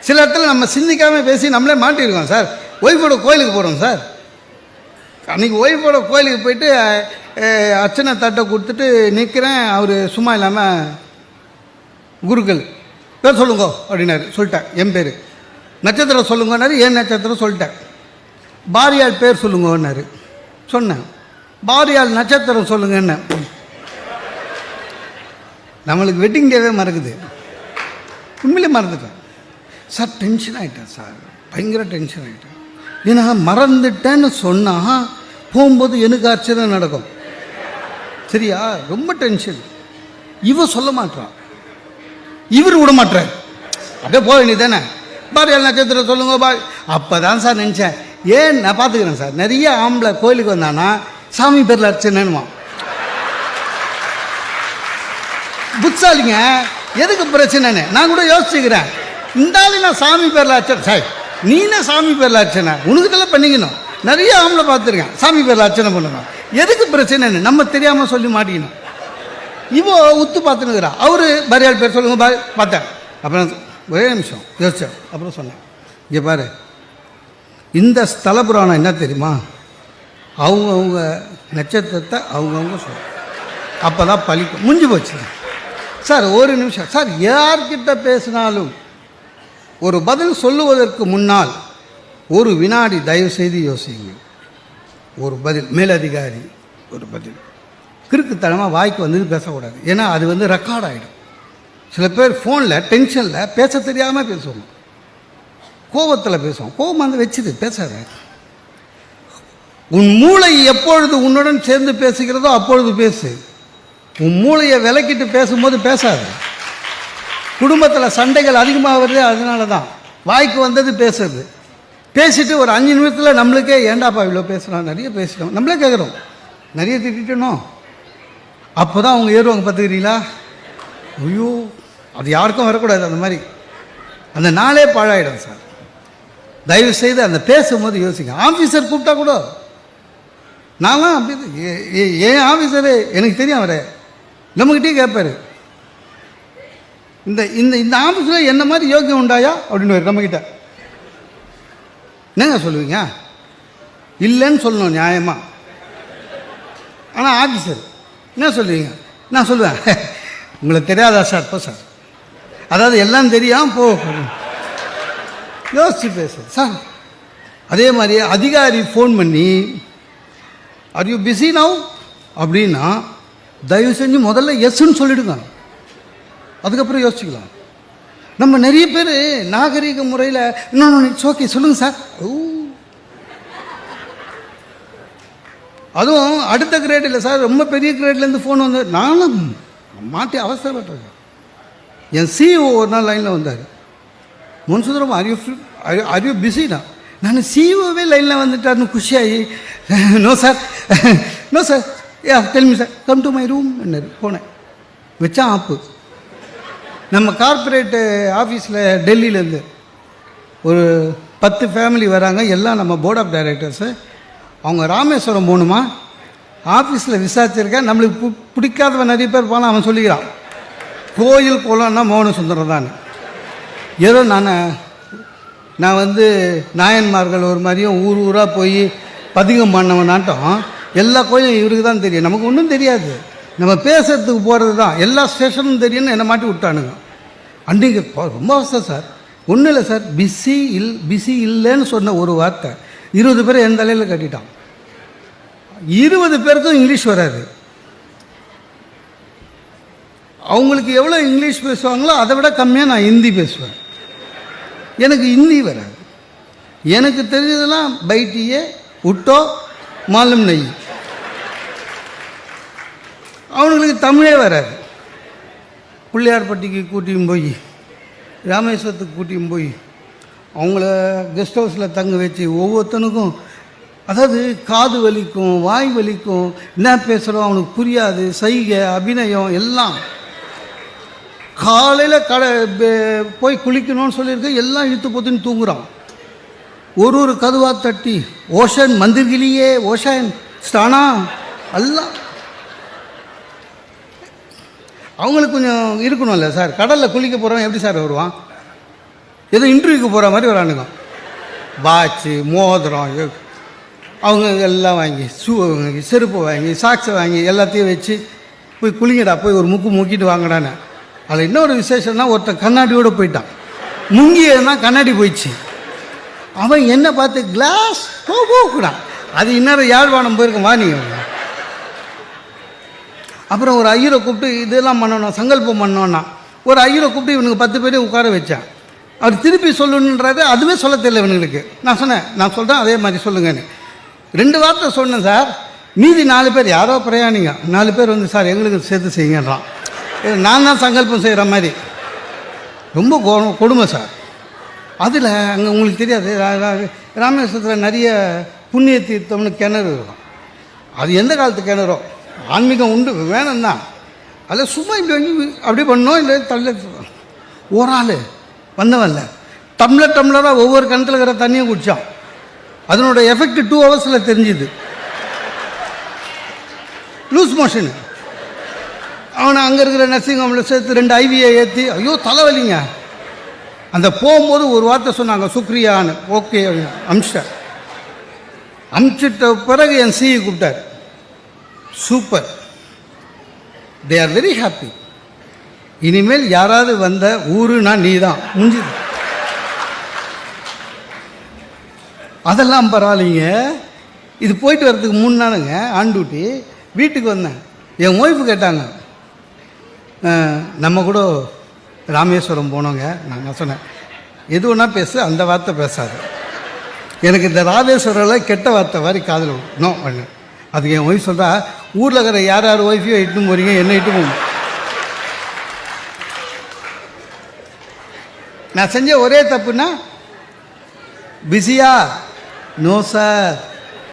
சில இடத்துல நம்ம சிந்திக்காமல் பேசி நம்மளே மாட்டியிருக்கோம் சார். ஒய்ஃபோட கோயிலுக்கு போகிறோம் சார். அன்றைக்கி ஒய்ஃபோட கோயிலுக்கு போயிட்டு அர்ச்சனை தட்டை கொடுத்துட்டு நிற்கிறேன் அவர் சும்மா இல்லாமல் குருக்கள். பேர் சொல்லுங்க அப்படின்னாரு. சொல்லிட்டேன். என் பேர். நட்சத்திரம் சொல்லுங்கன்னாரு. ஏன் நட்சத்திரம் சொல்லிட்டேன். பாரியால் பேர் சொல்லுங்கன்னாரு. சொன்னேன். பாரியால் நட்சத்திரம் சொல்லுங்கன்னு. நம்மளுக்கு வெட்டிங் டேவே மறக்குது. உண்மையிலே மறந்துட்டேன். சார் டென்ஷன் ஆகிட்டேன் சார். பயங்கர டென்ஷன் ஆகிட்டேன் ஏன்னா மறந்துட்டேன்னு சொன்னால் போகும்போது எனக்கு ஆச்சரியம் நடக்கும். சரியா? ரொம்ப டென்ஷன் இவ சொல்ல மாட்டான் இவர் விட மாட்டார் அப்படியே போக வேண்டியதானே பாரியல் நட்சத்திரம் சொல்லுங்க பா அப்போ தான் சார் நினச்சேன். ஏன் நான் பார்த்துக்கிறேன் சார். நிறைய ஆம்பளை கோயிலுக்கு வந்தானா சாமி பேரில் அர்ச்சனைன்னுவான் புத்தாலிங்க எதுக்கு பிரச்சனைன்னு? நான் கூட யோசிச்சுக்கிறேன். இந்த நான் சாமி பேரில் அர்ச்சனை சார் நீனே சாமி பேரில் அர்ச்சனை உனக்குதெல்லாம் பண்ணிக்கணும். நிறைய ஆம்பளை பார்த்துருக்கேன். சாமி பேரில் அர்ச்சனை பண்ணணும் எதுக்கு பிரச்சனைன்னு நம்ம தெரியாமல் சொல்லி மாட்டிக்கணும். இவோ உத்து பார்த்துனுக்குறா. அவர் பரியால் பேர் சொல்லுங்க பாரு பார்த்தேன். அப்புறம் ஒரே நிமிஷம் யோசிச்சேன். அப்புறம் சொன்னேன். இங்கே பாரு இந்த ஸ்தல புராணம் என்ன தெரியுமா? அவங்கவுங்க நட்சத்திரத்தை அவங்கவுங்க சொல்லும் அப்போ தான் பழிக்கும். முடிஞ்சு போச்சு. சார் ஒரு நிமிஷம். சார் யார்கிட்ட பேசினாலும் ஒரு பதில் சொல்லுவதற்கு முன்னால் ஒரு வினாடி தயவு செய்து யோசிங்க ஒரு பதில் மேலதிகாரி ஒரு பதில். கிறுக்குத்தனமாக வாய்க்கு வந்து பேசக்கூடாது. ஏன்னா அது வந்து ரெக்கார்ட் ஆகிடும் சில பேர் ஃபோனில் டென்ஷனில் பேச தெரியாமல் பேசுவோம் கோபத்தில் பேசுவோம் கோபம் வந்து வச்சுது பேசாத. உன் மூளை எப்பொழுது உன்னுடன் சேர்ந்து பேசுகிறதோ அப்பொழுது பேசு. உன் மூளையை விலக்கிட்டு பேசும்போது பேசாத. குடும்பத்தில் சண்டைகள் அதிகமாக வருது அதனால தான் வாய்க்கு வந்தது பேசுறது. பேசிட்டு ஒரு அஞ்சு நிமிஷத்தில் நம்மளுக்கே ஏண்டாப்பா இவ்வளோ பேசுகிறோம் நிறைய பேசுகிறோம் நம்மளே கேட்குறோம் நிறைய திட்டணும் அப்போ தான் அவங்க ஏறுவாங்க பார்த்துக்கிறீங்களா? ஐயோ அது யாருக்கும் வரக்கூடாது அந்த மாதிரி. அந்த நாளே பாழாயிடும் சார். தயவு செய்து அந்த பேசும்போது யோசிங்க. ஆஃபீஸர் கூப்பிட்டா கூட நான்லாம் அப்படி ஏ- ஏ- ஏன் ஆஃபீஸரு எனக்கு தெரியும் அவரே. நம்மக்கிட்டே கேட்பாரு இந்த இந்த இந்த ஆஃபீஸில் என்ன மாதிரி யோக்கியம் உண்டாயா? அப்படின்னு நம்மக்கிட்ட என்னங்க சொல்லுவீங்க? இல்லைன்னு சொல்லணும் நியாயமாக ஆனால் ஆஃபீஸர் என்ன சொல்லுவீங்க? நான் சொல்லுவேன். உங்களுக்கு தெரியாதா சார்? போ சார். அதாவது எல்லாம் தெரியாமல் போ. யோசிச்சு பேசு. சார் அதே மாதிரி அதிகாரி ஃபோன் பண்ணி ஆர் யூ பிஸி நவ் அப்படின்னா தயவு செஞ்சு முதல்ல எஸ்ன்னு சொல்லிவிடுங்க அதுக்கப்புறம் யோசிச்சுக்கலாம். நம்ம நிறைய பேர் நாகரீக முறையில் இன்னொன்று இட்ஸ் ஓகே சொல்லுங்கள் சார். ஓ. அதுவும் அடுத்த கிரேட் இல்லை சார் ரொம்ப பெரிய கிரேட்லேருந்து ஃபோன் வந்து நானும் மாட்டி அவசரப்பட்டிருக்கேன். என் சிஇஓ ஒரு நாள் லைனில் வந்தார். முன்சுந்தரம் அரியோ அரியோ பிஸி தான் நான் சிஇஓவே லைனில் வந்துட்டார்னு குஷியாகி no sir no sir ya tell me sir come to my room என்ன போனேன். வச்சா ஆப்பு. நம்ம கார்ப்பரேட்டு ஆஃபீஸில் டெல்லியிலேருந்து ஒரு பத்து ஃபேமிலி வராங்க. எல்லாம் நம்ம போர்ட் ஆஃப் டைரக்டர்ஸு அவங்க ராமேஸ்வரம் போகணுமா? ஆஃபீஸில் விசாரிச்சிருக்கேன். நம்மளுக்கு பு பிடிக்காதவன் நிறைய பேர் போனால் அவன் சொல்லிக்கிறான். கோயில் குளம்னா மோகன சுந்தரம் தான். ஏதோ நான் நான் வந்து நாயன்மார்கள் ஒரு மாதிரியும் ஊர் ஊராக போய் பதிகம் பண்ணவனாட்டம். எல்லா கோயிலும் இவருக்கு தான் தெரியும். நமக்கு ஒன்றும் தெரியாது. நம்ம பேசுறதுக்கு போகிறது தான் எல்லா ஸ்டேஷனும் தெரியும்னு என்னை மாட்டி விட்டானுங்க. அன்றைக்கு ரொம்ப அவசரம் சார். ஒன்றும் இல்லை சார். பிஸி இல் பிஸி இல்லைன்னு சொன்ன ஒரு வார்த்தை. இருபது பேர் என் தலையில் கட்டிட்டான். இருபது பேருக்கும் இங்கிலீஷ் வராது. அவங்களுக்கு எவ்வளோ இங்கிலீஷ் பேசுவாங்களோ அதை விட கம்மியாக நான் ஹிந்தி பேசுவேன். எனக்கு ஹிந்தி வராது. எனக்கு தெரிஞ்சதெல்லாம் பைட்டியே உட்டோ மாலும் நெய். அவனுங்களுக்கு தமிழே வராது. பிள்ளையார்பட்டிக்கு கூட்டியும் போய் ராமேஸ்வரத்துக்கு கூட்டியும் போய் அவங்கள கெஸ்ட் ஹவுஸில் தங்க வச்சு ஒவ்வொருத்தனுக்கும் அதாவது காது வலிக்கும் வாய் வலிக்கும் என்ன பேசுகிறோம் அவனுக்கு புரியாது சைகை அபிநயம் எல்லாம். காலையில் கடை போய் குளிக்கணும்னு சொல்லியிருக்க எல்லாம் இழுத்து போத்துன்னு தூங்குறான். ஒரு ஒரு கதுவாக தட்டி ஓஷன் மந்திர்கிலியே ஓஷன் ஸ்டானா எல்லாம். அவங்களுக்கு கொஞ்சம் இருக்கணும்ல சார். கடலில் குளிக்க போகிறவன் எப்படி சார் வருவான்? ஏதோ இன்டர்வியூக்கு போகிற மாதிரி வரானுங்க. வாட்சு மோதிரம் அவங்க எல்லாம் வாங்கி ஷூ வாங்கி செருப்பு வாங்கி சாக்ஸை வாங்கி எல்லாத்தையும் வச்சு போய் குளிங்கடா போய் ஒரு முக்கு முக்கிட்டு வாங்கடான்னு. அதில் இன்னொரு விசேஷம்னா ஒருத்தன் கண்ணாடியோடு போயிட்டான். முங்கியதுனா கண்ணாடி போயிடுச்சு. அவன் என்ன பார்த்து கிளாஸ் போகக்கூடான் அது இன்னொரு யாழ்ப்பாணம் போயிருக்கேன் வா நீ. அப்புறம் ஒரு ஐயரை கூப்பிட்டு இதெல்லாம் பண்ணணும் சங்கல்பம் பண்ணோன்னா ஒரு ஐயரை கூப்பிட்டு இவனுக்கு பத்து பேரையும் உட்கார வச்சான். அவர் திருப்பி சொல்லணுன்றது அதுவே சொல்ல தெரியல இவனுங்களுக்கு. நான் சொன்னேன் நான் சொல்கிறேன் அதே மாதிரி சொல்லுங்கன்னு. ரெண்டு வார்த்தை சொன்னேன் சார். மீதி நாலு பேர் யாரோ பிரயாணிங்க. நாலு பேர் வந்து சார் எங்களுக்கு சேர்த்து செய்யுங்கன்றான். நான் தான் சங்கல்பம் செய்கிற மாதிரி. ரொம்ப கொடுமை சார். அதில் அங்கே உங்களுக்கு தெரியாது ரா- ராமேஸ்வரத்தில் நிறைய புண்ணிய தீர்த்தம்னு கிணறு இருக்கும். அது எந்த காலத்து கிணறோ? ஆன்மீகம் உண்டு வேணும் தான் அதில் சும்மா இப்படி வாங்கி அப்படியே பண்ணோம் இல்லை தள்ள ஒரு ஆள் வந்தவன்ல. டம்ளர் டம்ளராக ஒவ்வொரு கிணத்துல இருக்கிற தண்ணியும் குடித்தான் அதனோட எஃபெக்ட் டூ ஹவர்ஸில் தெரிஞ்சுது. லூஸ் மோஷனு அவனை அங்கே இருக்கிற நர்சிங் ஹோமில் சேர்த்து ரெண்டு ஐவியை ஏற்றி ஐயோ தலைவலிங்க. அந்த போகும்போது ஒரு வார்த்தை சொன்னாங்க சுக்ரியான்னு. ஓகே அமிச்சிட்டார். அமிச்சிட்ட பிறகு என் சிஇ கூப்பிட்டார். Super they are very happy இனிமேல் யாராவது வந்த ஊருனா நீ தான் முடிஞ்சுது. அதெல்லாம் பரவாயில்லைங்க. இது போயிட்டு வர்றதுக்கு மூணு நாளுங்க. ஆண்டூட்டி வீட்டுக்கு வந்தேன். என் ஒய்ஃபு கேட்டாங்க. நம்ம கூட ராமேஸ்வரம் போனோங்க. நான் சொன்னேன். எது ஒன்றா பேசு அந்த வார்த்தை பேசாது. எனக்கு இந்த ராமேஸ்வரில் கெட்ட வார்த்தை மாதிரி காதில் நோ பண்ணு அதுக்கு என் ஒய்ஃப் சொல்கிறா ஊரில் இருக்கிற யார் யார் ஒய்ஃபையும் இட்டுன்னு போகிறீங்க என்ன இட்டு போகும் நான் செஞ்ச ஒரே தப்புன்னா பிஸியா? No sir